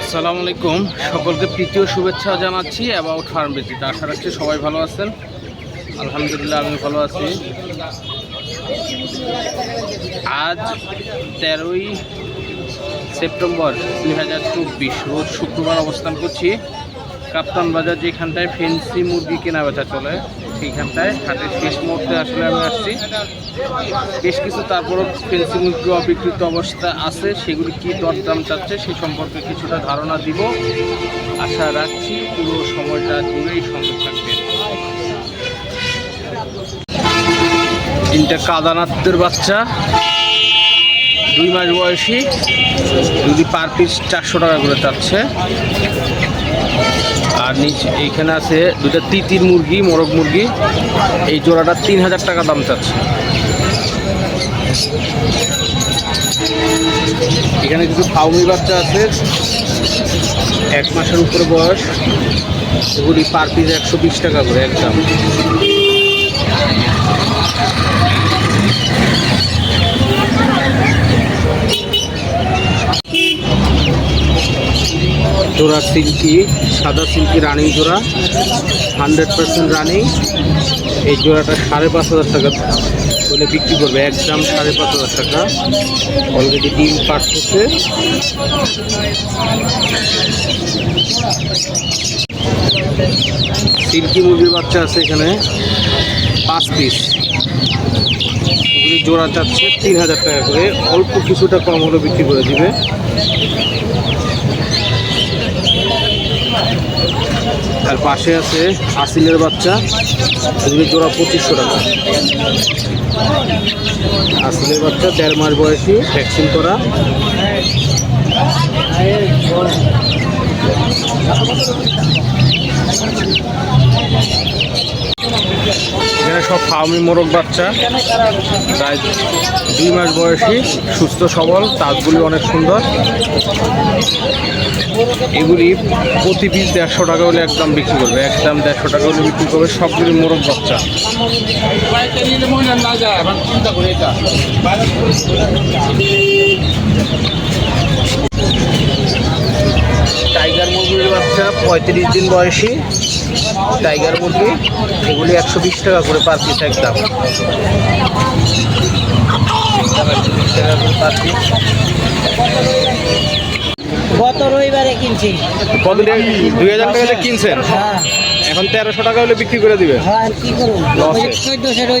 আসসালামু আলাইকুম। সকলকে তৃতীয় শুভেচ্ছা জানাচ্ছি অ্যাবাউট ফার্ম ভিজিট। আশা রাখছি সবাই ভালো আছেন। আলহামদুলিল্লাহ, আমি ভালো আছি। আজ তেরোই সেপ্টেম্বর দুই হাজার চব্বিশ, রোজ শুক্রবার অবস্থান করছি। কাপ্তান বাজার যেখানটায় ফেন্সি মুরগি কেনা বেচা চলে। সেইখানটায় হাটের শেষ মুহূর্তে আসলে আমি আসছি। বেশ কিছু তারপরও ফেন্সি মুরগি অবিকৃত অবস্থা আছে, সেগুলি কী দরদাম চাচ্ছে সেই সম্পর্কে কিছুটা ধারণা দিব। আশা রাখছি পুরো সময়টা জুড়েই সঙ্গে থাকবেন তিনটা কাদানাথদের বাচ্চা, দুই মাস বয়সী যদি পার পিস চারশো টাকা করে চাচ্ছে। আর নিচে এইখানে আছে দুটা তিতির মুরগি, মোরগ মুরগি। এই জোড়াটা তিন হাজার টাকা দাম চাচ্ছে। এখানে কিছু ফাউমি বাচ্চা আছে। এক মাসের উপরে বয়স। এগুলি পার পিস একশো বিশ টাকা করে একদম। জোড়া সিল্কি, সাদা সিল্কি রানিং জোড়া, হান্ড্রেড পার্সেন্ট রানিং। এই জোড়াটা সাড়ে পাঁচ হাজার টাকা বলে বিক্রি করবে, একদম সাড়ে পাঁচ হাজার টাকা। অলরেডি ডিম পাঠতেছে সিল্কি মুরগির বাচ্চা আছে এখানে, পাঁচ পিস জোড়া চাচ্ছে তিন হাজার টাকা করে। অল্প কিছুটা কম হলে বিক্রি করে দিবে। আর পাশে আছে আসিলের বাচ্চা। এগুলি জোড়া পঁচিশশো টাকা। আসিলের বাচ্চা, দেড় মাস বয়সী, ভ্যাকসিন করা। এখানে সব ফার্মি মোরগ বাচ্চা। প্রায় দুই মাস বয়সী, সুস্থ, সবল তাজগুলি অনেক সুন্দর। এগুলি প্রতি পিস দেড়শো টাকা হলে একদম বিক্রি করবে। একদম দেড়শো টাকা হলে বিক্রি করবে সবগুলি মোরগ বাচ্চা। টাইগার মুরগির বাচ্চা, পঁয়ত্রিশ দিন বয়সী। টাইগার মুরগি এগুলি একশো বিশ টাকা করে পার পিস একদম। টাকা করে পার পিস গত রবিবারে কিনছি। কত দুই হাজার টাকা কিনছেন? হ্যাঁ। এখন তেরোশো টাকা হলে বিক্রি করে দিবে হ্যাঁ কি করুন? Loss এ। চোদ্দশের ওই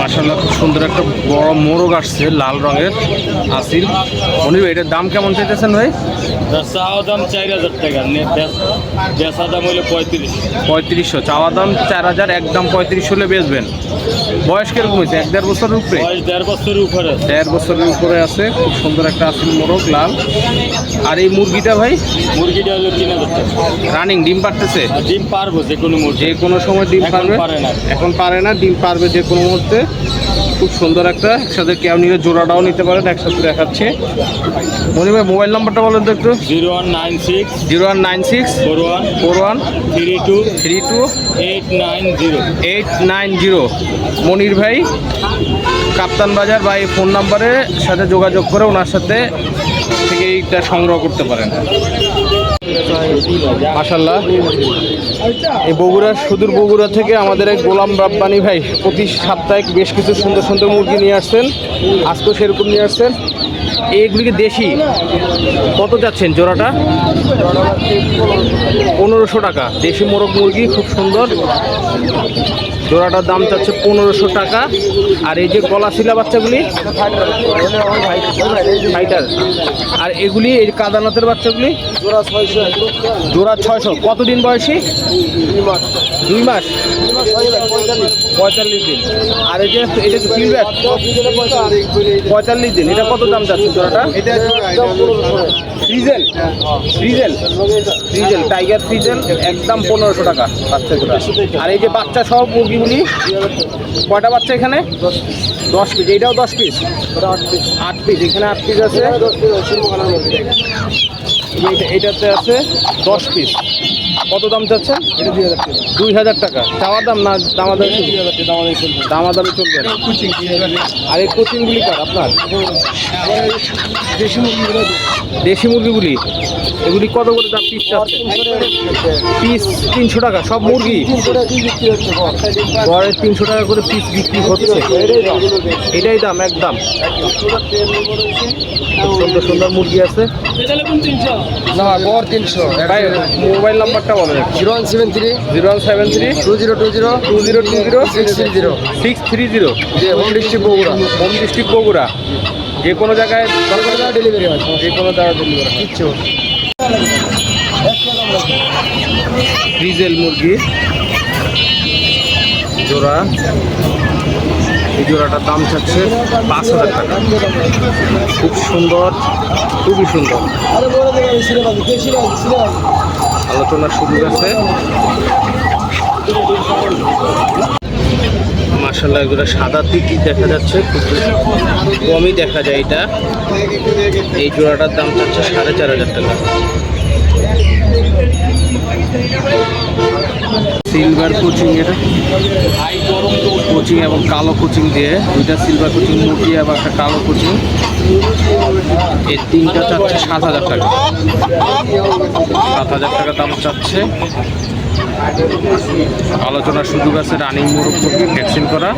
মাসাল্লাহ খুব সুন্দর একটা বড় মোরগ আসছে লাল রঙের আসিল। মনির ভাই এটার দাম কেমন চাইতেছেন ভাই? চাওয়া দাম চার হাজার টাকা বেচ- দাম হইল পঁয়ত্রিশ। পঁয়ত্রিশশো চাওয়া দাম চার হাজার একদম পঁয়ত্রিশ হলে বেচবেন। বয়স কীরকম হয়েছে? এক দেড় বছরের উপরে? বয়স দেড় বছরের উপরে। দেড় বছরের উপরে আছে খুব সুন্দর একটা আসিল মোরগ লাল। আর এই মুরগিটা ভাই? মুরগিটা হলো তিন হাজার টাকা। রানিং ডিম পারতেছে? ডিম পারব যে কোনো মুরগি। যে কোনো সময় ডিম পারবে। এখন পারে না ডিম পারবে যে কোনো মুহূর্তে? খুব সুন্দর একটা একসাথে কেউ নিলে জোড়াটাও নিতে পারেন একসাথে দেখাচ্ছে। মনি ভাই মোবাইল নাম্বারটা বলেন তো একটু। Zero one nine six zero one nine six four one four one three two three two eight nine zero. Eight nine zero. Monir ভাই কাপ্তান বাজার বা এই ফোন নাম্বারে সাথে যোগাযোগ করে ওনার সাথে থেকে এইটা সংগ্রহ করতে পারেন। মাসাল্লাহ এই বগুড়া, সুদূর বগুড়া থেকে আমাদের এক গোলাম রাব্বানি ভাই প্রতি সাপ্তাহিক বেশ কিছু সুন্দর সুন্দর মুরগি নিয়ে আসছেন। আজকেও সেরকম নিয়ে আসছেন। এইগুলিকে দেশি। কত যাচ্ছেন জোড়াটা? পনেরোশো টাকা। দেশি মোরগ মুরগি, খুব সুন্দর। জোড়াটার দাম চাচ্ছে পনেরোশো টাকা। আর এই যে গলা শিলা বাচ্চাগুলি ফাইটার আর এগুলি, এই কাদানাথের বাচ্চাগুলি? জোড়া ছয়শো। কতদিন বয়সী? দুই মাস। পঁয়তাল্লিশ দিন। আর এই যে, এটা ফিডব্যাক পঁয়তাল্লিশ দিন। এটা কত দাম যাচ্ছে জোড়াটা frizzle frizzle frizzle tiger frizzle একদম পনেরোশো টাকা বাচ্চা জোড়া আর এই যে বাচ্চা সব মুরগিগুলি কয়টা বাচ্চা এখানে? দশ পিস এটাও দশ পিস আট পিস এখানে আট পিস আছে। এইটা- এটাতে আছে দশ পিস কত দাম চাচ্ছেন? দুই হাজার টাকা। চাওয়ার দাম না দামাদামি? দামাদামি চলবে। না। আর এই কোচিংগুলি কার? আপনার? দেশি মুরগিগুলি এগুলি কত করে দাম পিস চাচ্ছে পিস তিনশো টাকা সব মুরগি? গড়ে তিনশো টাকা করে পিস বিক্রি হচ্ছে। এটাই দাম। একদম। সুন্দর সুন্দর মুরগি আছে। না গড় তিনশো। মোবাইল নাম্বারটা বলেন zero one seven three zero one seven three two zero two zero two zero two zero six three zero. Six three zero. যে home district Bogura. Home district Bogura. যে কোনো জায়গায় ডেলিভারি হয় যে কোনো জায়গায় ডেলিভারি কিচ্ছু। ফ্রিজেল মুরগি জোড়া। এই জোড়াটার দাম চাচ্ছে পাঁচ হাজার টাকা। খুব সুন্দর, খুবই সুন্দর। আলোচনার সুযোগ আছে। মার্শাল্লাহ এগুলো সাদা তিতি দেখা যাচ্ছে, খুব কমই দেখা যায় এটা। এই জোড়াটার দাম চাচ্ছে সাড়ে চার হাজার টাকা। সিলভার কোচিং এর কোচিং এবং কালো কোচিং দিয়ে। দুইটা সিলভার কোচিং মুরগি এবং একটা কালো কোচিং। এই তিনটা চাচ্ছে সাত হাজার টাকা। সাত হাজার টাকা দাম চাচ্ছে। আলোচনার সুযোগ আছে রানিং মুরগি ভ্যাকসিন করা।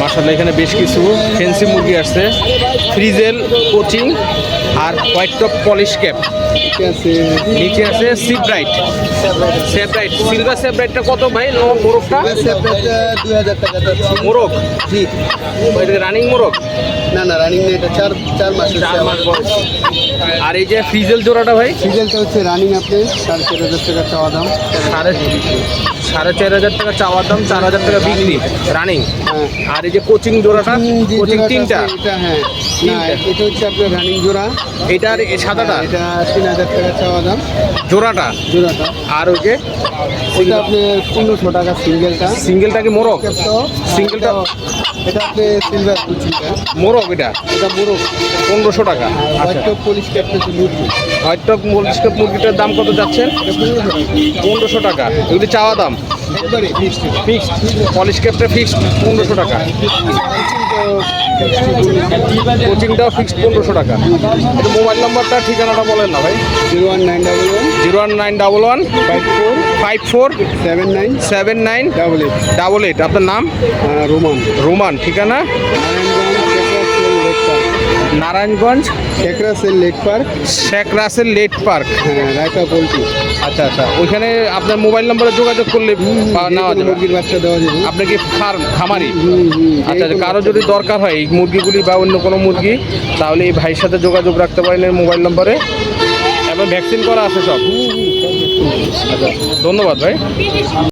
মাসাল্লাহ এখানে বেশ কিছু ফেন্সি মুরগি আসছে। Frizzle Cochin. আর হোয়াইট টপ পলিশ ক্যাপ। নিচে আছে Sebright Sebright silver সেভ ব্রাইটটা কত ভাই? নো মোরগটা? মোরগ? জি। রানিং মোরগ? না না রানিং নেই এটা চার চার মাস চার মাস বয়স। আর এই যে ফ্রিজেল জোড়াটা ভাই? সিজনটা হচ্ছে রানিং আপনি সাড়ে চার হাজার টাকা চাওয়া দাম। সাড়ে সাড়ে চার হাজার টাকা চাওয়ার দাম চার হাজার টাকা বিক্রি রানিং হ্যাঁ। আর এই যে কোচিং জোড়াটা কোচিং তিনটা? এটা হ্যাঁ। না এটা হচ্ছে আপনার রানিং জোড়া। এটার এ সাদাটা? এটা তিন হাজার টাকা চাওয়া দাম। জোড়াটা? জোড়াটা। আর ওই যে ওটা আপনার পনেরোশো টাকা সিঙ্গেলটা সিঙ্গেলটা কি ক্যাপটাও সিঙ্গেলটা এটা আপনি সিলভার কুচিটা। মোরগ এটা? এটা মোরগ পনেরোশো টাকা। আর হোয়াইট টপ পলিশ হচ্ছে মুরগি। হয়তো মরিচটা মুরগিটার দাম কত যাচ্ছেন? পনেরোশো টাকা। এগুলি চাওয়া দাম? একবারে ফিক্সড পলিশ ক্যাপটা ফিক্সড পনেরোশো টাকা। কোচিংটাও ফিক্সড পনেরোশো টাকা। মোবাইল নাম্বারটা ঠিকানাটা বলেন না ভাই। Zero one nine double one. Zero one nine double one. Five four. Five four. Seven nine. Seven nine. Double eight. Double eight. আপনার নাম? রোমান। রোমান ঠিকানা? নারায়ণগঞ্জ শেখরা sell lake park. Narayanganj Sheikh Russel lake park. হ্যাঁ রায়তা পোলট্রি আচ্ছা আচ্ছা। ওইখানে আপনার মোবাইল নম্বরে যোগাযোগ করলে পাওয়া- নেওয়া যাবে। মুরগির বাচ্চা দেওয়া যাবে। আপনি কি ফার্ম খামারি? আচ্ছা আচ্ছা। কারও যদি দরকার হয় এই মুরগিগুলি বা অন্য কোনো মুরগি তাহলে এই ভাইয়ের সাথে যোগাযোগ রাখতে পারেন মোবাইল নম্বরে। এবং ভ্যাকসিন করা আছে সব। আচ্ছা ধন্যবাদ ভাই।